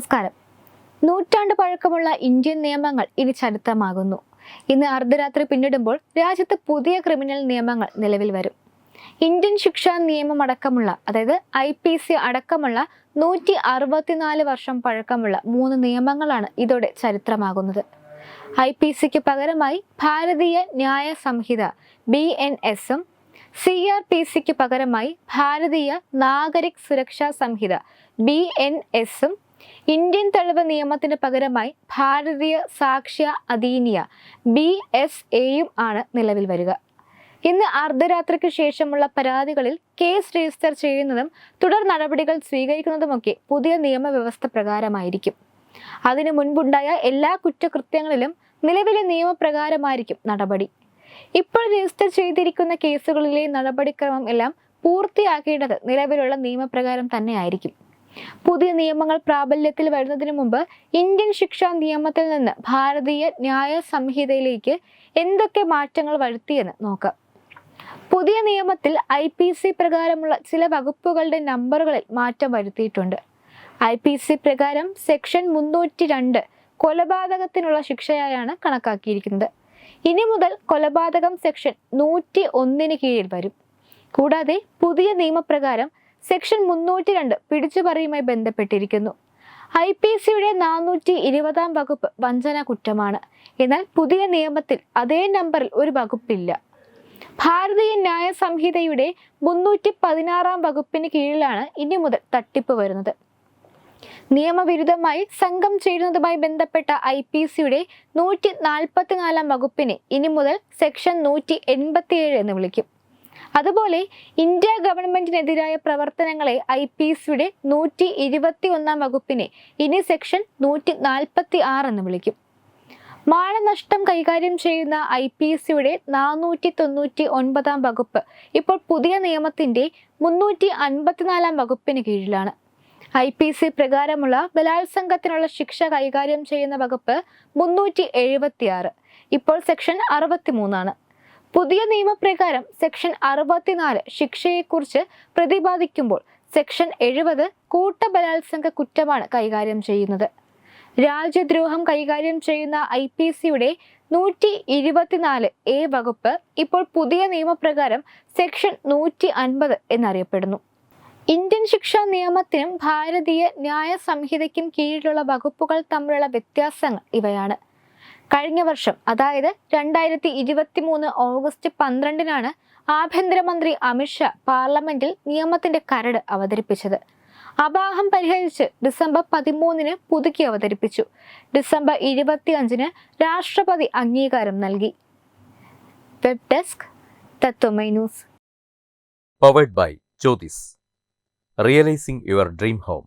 നമസ്കാരം നൂറ്റാണ്ട് പഴക്കമുള്ള ഇന്ത്യൻ നിയമങ്ങൾ ഇനി ചരിത്രമാകുന്നു. ഇന്ന് അർദ്ധരാത്രി പിന്നിടുമ്പോൾ രാജ്യത്ത് പുതിയ ക്രിമിനൽ നിയമങ്ങൾ നിലവിൽ വരും. ഇന്ത്യൻ ശിക്ഷാ നിയമം അടക്കമുള്ള അതായത് ഐ പി സി അടക്കമുള്ള നൂറ്റി അറുപത്തിനാല് വർഷം പഴക്കമുള്ള മൂന്ന് നിയമങ്ങളാണ് ഇതോടെ ചരിത്രമാകുന്നത്. ഐ പി സിക്ക് പകരമായി ഭാരതീയ ന്യായ സംഹിത ബി എൻ എസും സി ആർ പി സിക്ക് പകരമായി ഭാരതീയ നാഗരിക് സുരക്ഷാ സംഹിത ബി എൻ എസും ഇന്ത്യൻ തഴവ് നിയമത്തിന് പകരമായി ഭാരതീയ സാക്ഷ്യ അധീനിയ ബി എസ് എയും ആണ് നിലവിൽ വരിക. ഇന്ന് അർദ്ധരാത്രിക്ക് ശേഷമുള്ള പരാതികളിൽ കേസ് രജിസ്റ്റർ ചെയ്യുന്നതും തുടർ നടപടികൾ സ്വീകരിക്കുന്നതുമൊക്കെ പുതിയ നിയമവ്യവസ്ഥ പ്രകാരമായിരിക്കും. അതിനു മുൻപുണ്ടായ എല്ലാ കുറ്റകൃത്യങ്ങളിലും നിലവിലെ നിയമപ്രകാരമായിരിക്കും നടപടി. ഇപ്പോൾ രജിസ്റ്റർ ചെയ്തിരിക്കുന്ന കേസുകളിലെ നടപടിക്രമം എല്ലാം പൂർത്തിയാക്കേണ്ടത് നിലവിലുള്ള നിയമപ്രകാരം തന്നെയായിരിക്കും. പുതിയ നിയമങ്ങൾ പ്രാബല്യത്തിൽ വരുന്നതിന് മുമ്പ് ഇന്ത്യൻ ശിക്ഷാ നിയമത്തിൽ നിന്ന് ഭാരതീയ ന്യായ സംഹിതയിലേക്ക് എന്തൊക്കെ മാറ്റങ്ങൾ വരുത്തിയെന്ന് നോക്കാം. പുതിയ നിയമത്തിൽ ഐ പി സി പ്രകാരമുള്ള ചില വകുപ്പുകളുടെ നമ്പറുകളിൽ മാറ്റം വരുത്തിയിട്ടുണ്ട്. ഐ പി സി പ്രകാരം സെക്ഷൻ മുന്നൂറ്റി രണ്ട് കൊലപാതകത്തിനുള്ള ശിക്ഷയായാണ് കണക്കാക്കിയിരിക്കുന്നത്. ഇനി മുതൽ കൊലപാതകം സെക്ഷൻ നൂറ്റി ഒന്നിന് കീഴിൽ വരും. കൂടാതെ പുതിയ നിയമപ്രകാരം സെക്ഷൻ മുന്നൂറ്റി രണ്ട് പിടിച്ചുപറിയുമായി ബന്ധപ്പെട്ടിരിക്കുന്നു. ഐ പി സിയുടെ നാനൂറ്റി ഇരുപതാം വകുപ്പ് വഞ്ചന കുറ്റമാണ്. എന്നാൽ പുതിയ നിയമത്തിൽ അതേ നമ്പറിൽ ഒരു വകുപ്പില്ല. ഭാരതീയ ന്യായ സംഹിതയുടെ മുന്നൂറ്റി പതിനാറാം വകുപ്പിന് കീഴിലാണ് ഇനി മുതൽ തട്ടിപ്പ് വരുന്നത്. നിയമവിരുദ്ധമായി സംഘം ചേരുന്നതുമായി ബന്ധപ്പെട്ട ഐ പി സിയുടെ നൂറ്റി നാൽപ്പത്തിനാലാം വകുപ്പിനെ ഇനി മുതൽ സെക്ഷൻ നൂറ്റി എൺപത്തിയേഴ് എന്ന് വിളിക്കും. അതുപോലെ ഇന്ത്യ ഗവൺമെന്റിനെതിരായ പ്രവർത്തനങ്ങളെ ഐ പി സിയുടെ നൂറ്റി ഇരുപത്തി ഒന്നാം വകുപ്പിനെ ഇനി സെക്ഷൻ നൂറ്റി നാൽപ്പത്തി ആറ് എന്ന് വിളിക്കും. മാനനഷ്ടം കൈകാര്യം ചെയ്യുന്ന ഐ പി സിയുടെ നാനൂറ്റി തൊണ്ണൂറ്റി ഒൻപതാം വകുപ്പ് ഇപ്പോൾ പുതിയ നിയമത്തിന്റെ മുന്നൂറ്റി അൻപത്തിനാലാം വകുപ്പിന് കീഴിലാണ്. ഐ പി സി പ്രകാരമുള്ള ബലാത്സംഗത്തിനുള്ള ശിക്ഷ കൈകാര്യം ചെയ്യുന്ന വകുപ്പ് മുന്നൂറ്റി എഴുപത്തിയാറ് ഇപ്പോൾ സെക്ഷൻ അറുപത്തിമൂന്നാണ്. പുതിയ നിയമപ്രകാരം സെക്ഷൻ അറുപത്തിനാല് ശിക്ഷയെക്കുറിച്ച് പ്രതിപാദിക്കുമ്പോൾ സെക്ഷൻ എഴുപത് കൂട്ടബലാത്സംഗ കുറ്റമാണ് കൈകാര്യം ചെയ്യുന്നത്. രാജ്യദ്രോഹം കൈകാര്യം ചെയ്യുന്ന ഐ പി സിയുടെ നൂറ്റി ഇരുപത്തിനാല് എ വകുപ്പ് ഇപ്പോൾ പുതിയ നിയമപ്രകാരം സെക്ഷൻ നൂറ്റി അൻപത് എന്നറിയപ്പെടുന്നു. ഇന്ത്യൻ ശിക്ഷാ നിയമത്തിനും ഭാരതീയ ന്യായ സംഹിതയ്ക്കും കീഴിലുള്ള വകുപ്പുകൾ തമ്മിലുള്ള വ്യത്യാസങ്ങൾ ഇവയാണ്. കഴിഞ്ഞ വർഷം അതായത് രണ്ടായിരത്തി ഇരുപത്തി മൂന്ന് ഓഗസ്റ്റ് പന്ത്രണ്ടിനാണ് ആഭ്യന്തരമന്ത്രി അമിത്ഷാ പാർലമെന്റിൽ നിയമത്തിന്റെ കരട് അവതരിപ്പിച്ചത് അപാഹം പരിഹരിച്ച് ഡിസംബർ പതിമൂന്നിന് പുതുക്കി അവതരിപ്പിച്ചു ഡിസംബർ ഇരുപത്തിയഞ്ചിന് രാഷ്ട്രപതി അംഗീകാരം നൽകി web desk Tatwamayi news powered by Jyotis. Realising your dream home.